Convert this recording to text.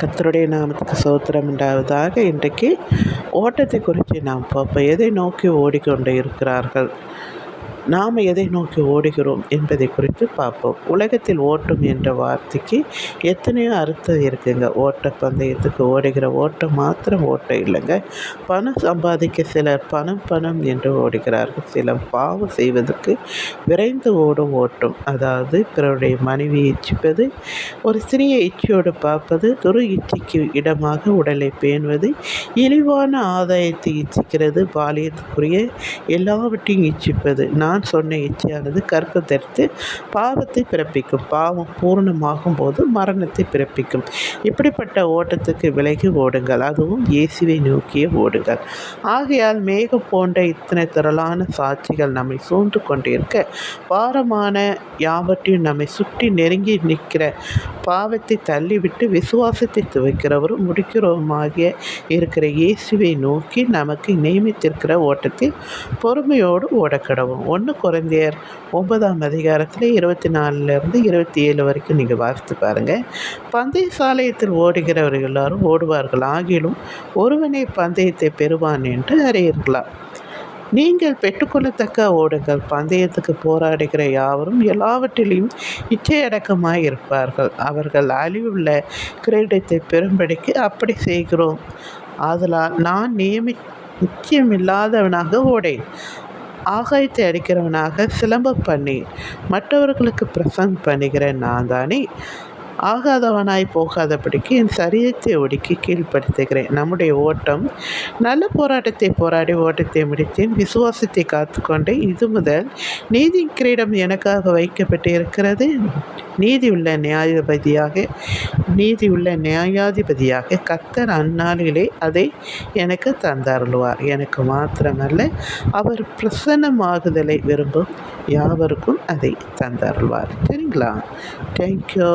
கத்தருடைய நாமத்துக்கு சோத்திரம் உண்டாவதாக இன்றைக்கு ஓட்டத்தை குறித்து நாம் பார்ப்போம். எதை நோக்கி ஓடிக்கொண்டு இருக்கிறார்கள்? நாம் எதை நோக்கி ஓடுகிறோம் என்பதை குறித்து பார்ப்போம். உலகத்தில் ஓட்டம் என்ற வார்த்தைக்கு எத்தனையோ அர்த்தம் இருக்குங்க. ஓட்ட பந்தயத்துக்கு ஓடுகிற ஓட்டம் மாத்திரம் ஓட்டம் இல்லைங்க. பணம் சம்பாதிக்க சிலர் பணம் பணம் என்று ஓடுகிறார்கள். சிலர் பாவம் செய்வதற்கு விரைந்து ஓடும் ஓட்டம். அதாவது பிறருடைய மனைவி இச்சிப்பது ஒரு சிறிய இச்சையோடு பார்ப்பது துரு இச்சைக்கு இடமாக உடலை பேணுவது இழிவான ஆதாயத்தை இச்சிக்கிறது பாலியத்துக்குரிய எல்லாவற்றையும் இச்சிப்பது. நான் நான் சொன்ன இச்சையானது கற்பம் தரித்து பாவத்தை பிறப்பிக்கும். பாவம் பூர்ணமாகும் போது மரணத்தை பிறப்பிக்கும். இப்படிப்பட்ட ஓட்டத்துக்கு விலகி ஓடுங்கள். அதுவும் இயேசுவை நோக்கியே ஓடுங்கள். ஆகையால் மேகம் போன்ற இத்தனை திரளான சாட்சிகள் நம்மை சூழ்ந்து கொண்டிருக்க பாரமான யாவற்றையும் நம்மை சுற்றி நெருங்கி நிற்கிற பாவத்தை தள்ளிவிட்டு விசுவாசத்தை துவைக்கிறவரும் முடிக்கிறவருமாகிய இருக்கிற இயேசுவை நோக்கி நமக்கு நியமித்திருக்கிற ஓட்டத்தில் பொறுமையோடு ஓடக்கடவும். ஒன்று குறைந்தியர் ஒன்பதாம் அதிகாரத்தில் இருபத்தி நாலுலேருந்து இருபத்தி ஏழு வரைக்கும் நீங்கள் வாசித்து பாருங்கள் பந்தய சாலையத்தில் ஓடுகிறவர்கள் எல்லாரும் ஓடுவார்கள். ஆகிலும் ஒருவனே பந்தயத்தை பெறுவான் என்று அறியீர்களா? நீங்கள் பெற்றுக்கொள்ளத்தக்க ஓடுங்கள். பந்தயத்துக்கு போராடுகிற யாவரும் எல்லாவற்றிலும் இச்சையடக்கமாய் இருப்பார்கள். அவர்கள் அழிவுள்ள கிரீடத்தை பெறும்படிக்கு அப்படி செய்கிறோம். ஆதலால் நான் நியமி நிச்சயமில்லாதவனாக ஓடேன். ஆகாயத்தை அடிக்கிறவனாக சிலம்பம் பண்ணி மற்றவர்களுக்கு பிரசங்கம் பண்ணுகிற நான் தானே. ஆகாதவனாய் போகாதபடிக்கு என் சரீரத்தை ஒடுக்கி கீழ்ப்படுத்துகிறேன். நம்முடைய ஓட்டம் நல்ல போராட்டத்தை போராடி ஓட்டத்தை முடித்தேன். விசுவாசத்தை காத்துக்கொண்டு இது முதல் நீதி கிரீடம் எனக்காக வைக்கப்பட்டு இருக்கிறது நீதியுள்ள நியாயபதியாக நியாயாதிபதியாக நீதி உள்ள நியாயாதிபதியாக கத்தர் அந்நாளிலே அதை எனக்கு தந்தருள்வார். எனக்கு மாத்திரமல்ல அவர் பிரசன்னமாகுதலை விரும்பும் யாவருக்கும் அதை தந்தருள்வார். சரிங்களா தேங்க்யூ